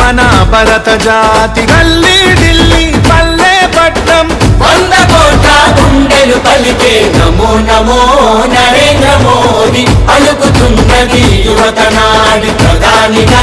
మన భరత జాతి. గల్లీ ఢిల్లీ పల్లె పట్నం. వంద కోట్ల గుండెలు పలికే నమో నమో నరేంద్ర మోదీ. పలుకుతున్నది యువత నాడి ప్రధానిగా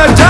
లక్ష్మణ జానకి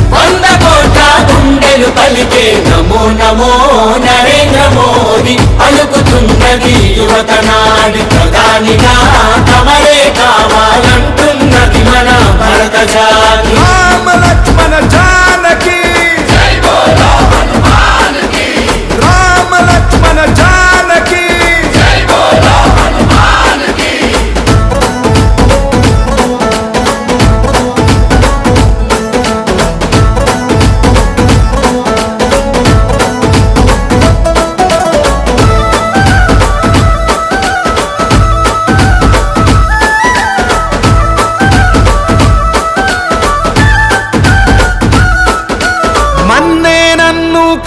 వంద కోట్ల గుండెలు పలికే నమో నమో నరేంద్ర మోదీ. పలుకుతున్నది యువత నాడి ప్రధానిగా తమరే కావాలంటున్నది మన భరత జాతి. రామ లక్ష్మణ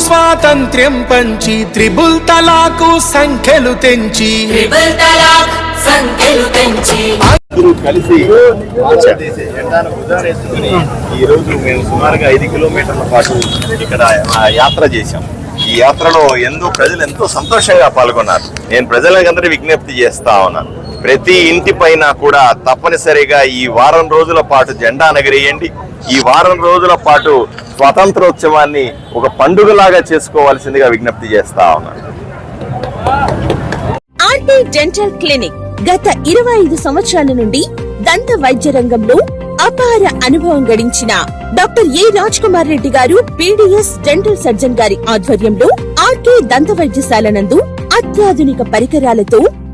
స్వాతంత్ర్యం పంచి త్రిబుల్ తలాకు సంఖ్యలు తెంచి. ట్రిపుల్ తలాక్ సంఖ్యలు తెంచి. అందరూ కలిసి జెండాను ఈ రోజు మేము సుమారుగా ఐదు కిలోమీటర్ల పాటు ఇక్కడ ఆ, యాత్ర చేశాం. ఈ యాత్రలో ఎంతో ప్రజలు ఎంతో సంతోషంగా పాల్గొన్నారు. నేను ప్రజలందరూ విజ్ఞప్తి చేస్తా ఉన్నాను. ప్రతి ఇంటి పైన కూడా తప్పనిసరిగా ఈ వారం రోజుల పాటు జెండా ఎగరేయండి ఈ వారం రోజుల పాటు స్వాతంత్రోత్సవాన్ని ఒక పండుగలాగా చేసుకోవాల్సిందిగా విజ్ఞప్తి చేస్తా ఉన్నాను ఆర్టీ డెంటల్ క్లినిక్ గత ఇరవై ఐదు సంవత్సరాల నుండి దంత వైద్య రంగంలో అపార అనుభవం గడించిన doctor A Raj Kumar Reddy garu BDS dental surgeon గారి ఆధ్వర్యంలో ఆర్కే దంత వైద్యశాల నందు అత్యాధునిక పరికరాలతో